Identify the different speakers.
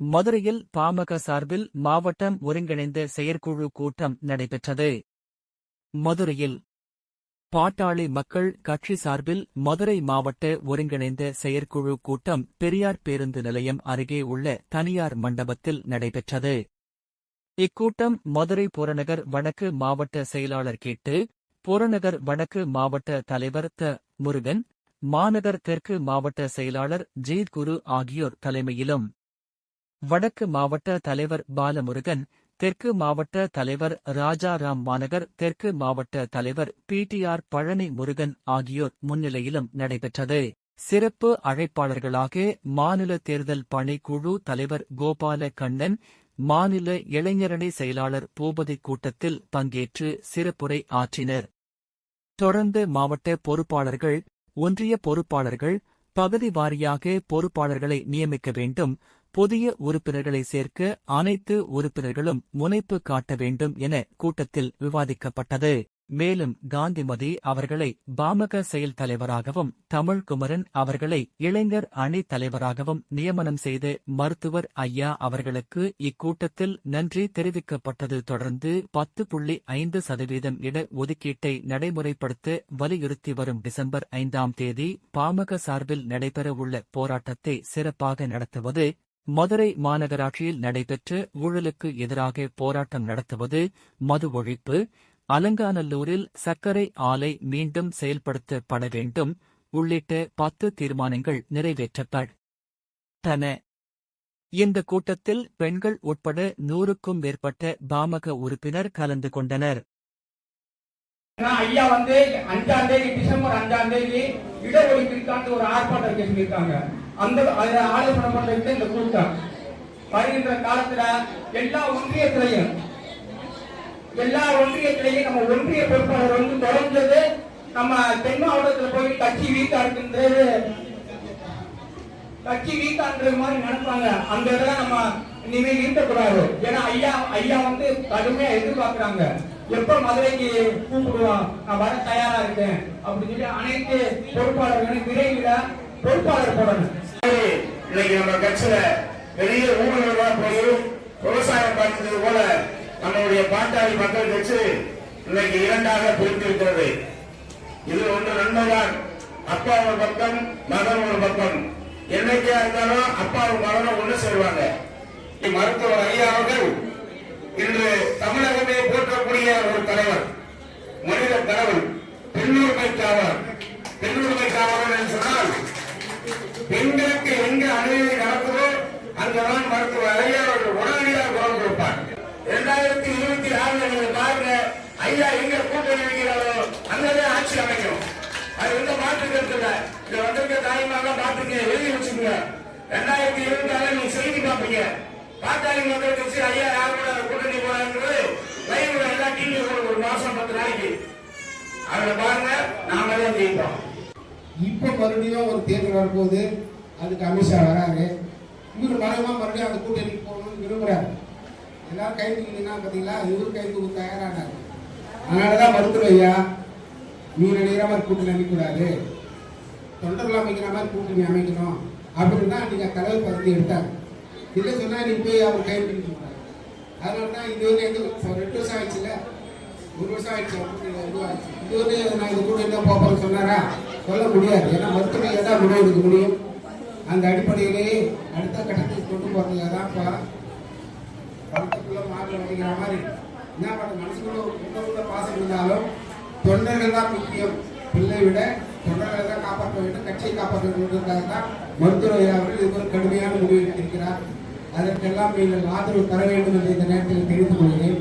Speaker 1: மதுரையில் பாமக சார்பில் மாவட்டம் ஒருங்கிணைந்த செயற்குழு கூட்டம் நடைபெற்றது. மதுரையில் பாட்டாளி மக்கள் கட்சி சார்பில் மதுரை மாவட்ட ஒருங்கிணைந்த செயற்குழு கூட்டம் பெரியார் பேருந்து நிலையம் அருகே உள்ள தனியார் மண்டபத்தில் நடைபெற்றது. இக்கூட்டம் மதுரை புறநகர் வடக்கு மாவட்ட செயலாளர் கேட்டு புறநகர் வடக்கு மாவட்ட தலைவர் த. முருகன் மாநகர் தெற்கு மாவட்ட செயலாளர் ஜெய்த் குரு ஆகியோர் தலைமையிலும் வடக்கு மாவட்ட தலைவர் பாலமுருகன் தெற்கு மாவட்ட தலைவர் ராஜாராம் மாநகர் தெற்கு மாவட்ட தலைவர் பிடிஆர் பழனி முருகன் ஆகியோர் முன்னிலையிலும் நடைபெற்றது. சிறப்பு அழைப்பாளர்களாக மாநில தேர்தல் பணிக்குழு தலைவர் கோபால கண்ணன் மாநில இளைஞரணி செயலாளர் பூபதி கூட்டத்தில் பங்கேற்று சிறப்புரை ஆற்றினர். தொடர்ந்து மாவட்ட பொறுப்பாளர்கள் ஒன்றிய பொறுப்பாளர்கள் பகுதி வாரியாக பொறுப்பாளர்களை நியமிக்க வேண்டும். புதிய உறுப்பினர்களை சேர்க்க அனைத்து உறுப்பினர்களும் முனைப்பு காட்ட வேண்டும் என கூட்டத்தில் விவாதிக்கப்பட்டது. மேலும் காந்திமதி அவர்களை பாமக செயல் தலைவராகவும் தமிழ்குமரன் அவர்களை இளைஞர் அணி தலைவராகவும் நியமனம் செய்த மருத்துவர் ஐயா அவர்களுக்கு இக்கூட்டத்தில் நன்றி தெரிவிக்கப்பட்டது தொடர்ந்து பத்து புள்ளி ஐந்து சதவீதம் இட ஒதுக்கீட்டை நடைமுறைப்படுத்த வலியுறுத்தி வரும் டிசம்பர் ஐந்தாம் தேதி பாமக சார்பில் நடைபெறவுள்ள போராட்டத்தை சிறப்பாக நடத்துவது மதுரை மாநகராட்சியில் நடைபெற்ற ஊழலுக்கு எதிராக போராட்டம் நடத்துவது மது ஒழிப்பு அலங்காநல்லூரில் சர்க்கரை ஆலை மீண்டும் செயல்படுத்தப்பட வேண்டும் உள்ளிட்ட பத்து தீர்மானங்கள் நிறைவேற்றப்பட்டன இந்த கூட்டத்தில் பெண்கள் உட்பட நூறுக்கும் மேற்பட்ட பாமக உறுப்பினர் கலந்து கொண்டனர்.
Speaker 2: ஐயா வந்து அஞ்சாம் தேதி டிசம்பர் அஞ்சாம் தேதி இடஒதுக்கீடுக்கான ஒரு ஆர்ப்பாட்டம் வைக்க சொல்லியிருக்காங்க. அந்த அதுல ஆலோசனை பண்றதுக்கு இந்த கூட்டம். வருகின்ற காலத்துல எல்லா ஒன்றியத்திலையும் எல்லா ஒன்றியத்திலையும் நம்ம ஒன்றிய பொறுப்பாளர் வந்து தொடர்ந்தது நம்ம தென் மாவட்டத்துல போய் கட்சி வீக்கா இருக்குன்றது கட்சி வீக்கான்றது மாதிரி நினைப்பாங்க. அந்த இடத்துல நம்ம இனிமே இருக்கக்கூடாது. ஏன்னா ஐயா ஐயா வந்து கடுமையா எதிர்பார்க்கிறாங்க. எப்ப மதுரைக்கு கூப்பிடுவோம் நான் வர தயாரா இருக்கேன் அப்படின்னு சொல்லி அனைத்து பொறுப்பாளர்களும் விரைவில் பொறுப்பாளர் போடணும்.
Speaker 3: இன்னைக்கு நம்ம கட்சியில பெரிய ஊழல்கள் போயும் விவசாயம் பார்த்தது போல நம்மளுடைய பாட்டாளி மக்கள் கட்சி இன்னைக்கு இரண்டாக பிரித்திருக்கிறது இது ஒன்று நன்மைதான் அப்பா ஒரு பக்கம் மகன் ஒரு பக்கம். என்னைக்கா இருந்தாலும் அப்பாவும் மகனும் ஒண்ணு சேருவாங்க மருத்துவர் ஐயா அவர்கள் இன்று தமிழகமே போற்றக்கூடிய ஒரு தலைவர் மனித கடவுள் பெண்ணுரிமை காவலர். பெண்ணுரிமை காவலர் என்று சொன்னால் பெண்களுக்கு எங்க அநீதி நடக்குதோ அங்கதான் மருத்துவ ஐயா அவர்கள் உடனடியாக குரல் கொடுப்பார். இரண்டாயிரத்தி இருபத்தி ஆறுல நீங்க பாருங்க ஐயா எங்க கூட்டணி வைக்கிறாரோ அங்கதான் ஆட்சி அமைக்கும் அது எந்த மாற்று கருத்துல? இந்த வந்திருக்க தாய்மாக பாத்துங்க எழுதி வச்சுக்கோங்க. ரெண்டாயிரத்தி இருபத்தி ஆறுல நீங்க செய்தி பார்ப்பீங்க. பாட்டாளி மக்கள் கட்சி ஐயா யார் கூட கூட்டணி போறாங்கிறது லைவ்ல எல்லா டிவி ஒரு மாசம் பத்து நாளைக்கு அதுல பாருங்க தான் ஜெயிப்போம்.
Speaker 4: இப்போ மறுபடியும் ஒரு தேர்தல் வரும்போது அதுக்கு அமித்ஷா வராரு. இவர் மறைமா மறுபடியும் அந்த கூட்டணிக்கு போகணும்னு விரும்புறாரு. எல்லாரும் கை தூக்கினா பார்த்தீங்களா இவர் கை தூக்க தயாரானார். அதனால தான் மருத்துவ ஐயா நீ நினைக்கிற மாதிரி கூட்டணி அமைக்கூடாது தொண்டர்கள் அமைக்கிற மாதிரி கூட்டணி அமைக்கணும். அப்படின்னு தான் நீங்கள் தலைவர் பதவி எடுத்தாங்க இல்லை சொன்னால் நீ போய் அவர் கை பிடிக்க அதனால தான் இது வந்து எங்க ஒரு ரெண்டு வருஷம் ஆயிடுச்சுல்ல. ஒரு இது வந்து நான் இது கூட என்ன பார்ப்போம்னு சொன்னாரா சொல்ல முடியாது ஏன்னா மருத்துவரை தான் முடிவு எடுக்க முடியும் அந்த அடிப்படையிலேயே அடுத்த கட்டத்தை கொண்டு போகிறதுக்காக தான் இப்போ படத்துக்குள்ள மாற்றம் அப்படிங்கிற மாதிரி என்ன பண்ண மனசுக்குள்ள ஒரு உள்ள பாசம் இருந்தாலும் தொண்டர்கள் தான் முக்கியம் பிள்ளை விட தொண்டர்களை தான் காப்பாற்ற வேண்டும் கட்சியை காப்பாற்ற வேண்டும்ன்றதாக தான் மருத்துவ அவர்கள் இது ஒரு கடுமையான முடிவு எடுத்திருக்கிறார். அதற்கெல்லாம் நீங்கள் ஆதரவு தர வேண்டும் என்று இந்த நேரத்தில் தெரிந்து கொள்கிறேன்.